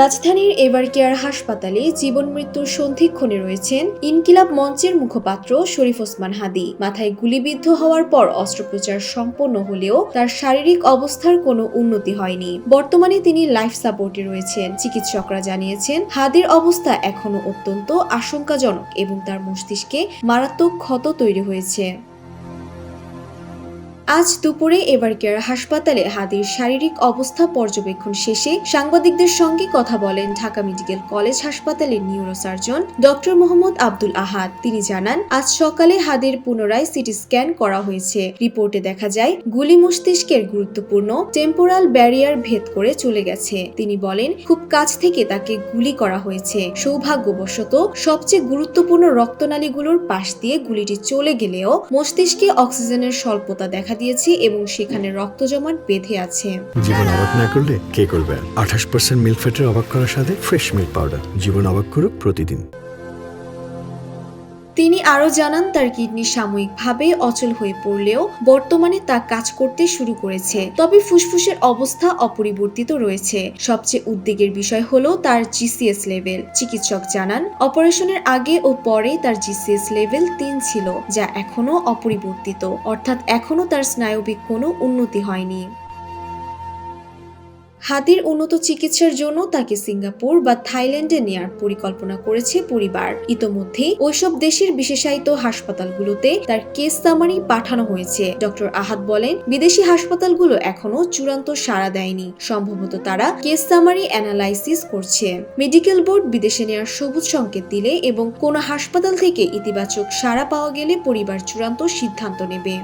রাজধানীর ever care হাসপাতালে জীবন মৃত্যুর সন্ধিক্ষণে রয়েছেন ইনকিলাব মঞ্চের মুখপাত্র শরীফ ওসমান হাদি। মাথায় গুলিবিদ্ধ হওয়ার পর অস্ত্রোপচার সম্পন্ন হলেও তার শারীরিক অবস্থার কোনো উন্নতি হয়নি। বর্তমানে তিনি লাইফ সাপোর্টে রয়েছেন। চিকিৎসকরা জানিয়েছেন, হাদির অবস্থা এখনও অত্যন্ত আশঙ্কাজনক এবং তার মস্তিষ্কে মারাত্মক ক্ষত তৈরি হয়েছে। আজ দুপুরে এভার কেয়ার হাসপাতালে হাদির শারীরিক অবস্থা পর্যবেক্ষণ শেষে সাংবাদিকদের সঙ্গে কথা বলেন ঢাকা মেডিকেল কলেজ হাসপাতালের নিউরোসার্জন ডক্টর মোহাম্মদ আব্দুল আহাদ। তিনি জানান, আজ সকালে হাদির পুনরায় সিটি স্ক্যান করা হয়েছে। রিপোর্টে দেখা যায়, গুলি মস্তিষ্কের গুরুত্বপূর্ণ, টেম্পোরাল ব্যারিয়ার ভেদ করে চলে গেছে। তিনি বলেন, খুব কাছ থেকে তাকে গুলি করা হয়েছে। সৌভাগ্যবশত, সবচেয়ে গুরুত্বপূর্ণ রক্তনালীগুলোর পাশ দিয়ে গুলিটি চলে গেলেও মস্তিষ্কে অক্সিজেনের স্বল্পতা দেখা দিয়েছে এবং সেখানে রক্ত জমাট বেঁধে আছে। জীবন অবাক না করলে কে করবে? আঠাশ পার্সেন্ট মিল্ক ফ্যাটের অবাক করার সাথে ফ্রেশ মিল্ক পাউডার জীবন অবাক করুক প্রতিদিন। তিনি আরও জানান, তার কিডনি সাময়িকভাবে অচল হয়ে পড়লেও বর্তমানে তা কাজ করতে শুরু করেছে। তবে ফুসফুসের অবস্থা অপরিবর্তিত রয়েছে। সবচেয়ে উদ্বেগের বিষয় হলো তার জিসিএস লেভেল চিকিৎসক জানান, অপারেশনের আগে ও পরে তার জিসিএস লেভেল তিন ছিল, যা এখনও অপরিবর্তিত। অর্থাৎ এখনও তার স্নায়বিক কোনো উন্নতি হয়নি। হাতির উন্নত চিকিৎসার জন্য তাকে সিঙ্গাপুর বা থাইল্যান্ডে নেয়ার পরিকল্পনা করেছে পরিবার। ইতোমধ্যেই ওইসব দেশের বিশেষায়িত হাসপাতালগুলোতে তার কেস সামারি পাঠানো হয়েছে। ডক্টর আহাদ বলেন, বিদেশি হাসপাতালগুলো এখনও চূড়ান্ত সাড়া দেয়নি। সম্ভবত তারা কেস সামারি অ্যানালাইসিস করছে। মেডিকেল বোর্ড বিদেশে নেওয়ার সবুজ সংকেত দিলে এবং কোনো হাসপাতাল থেকে ইতিবাচক সাড়া পাওয়া গেলে পরিবার চূড়ান্ত সিদ্ধান্ত নেবে।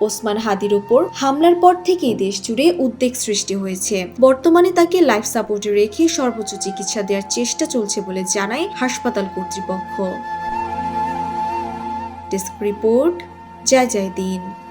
ওসমান হাদির ওপর হামলার পর থেকেই দেশ জুড়ে উদ্বেগ সৃষ্টি হয়েছে। বর্তমানে তাকে লাইফ সাপোর্টে রেখে সর্বোচ্চ চিকিৎসা দেওয়ার চেষ্টা চলছে বলে জানায় হাসপাতাল কর্তৃপক্ষ। ডেস্ক রিপোর্ট, জয় জয় দিন।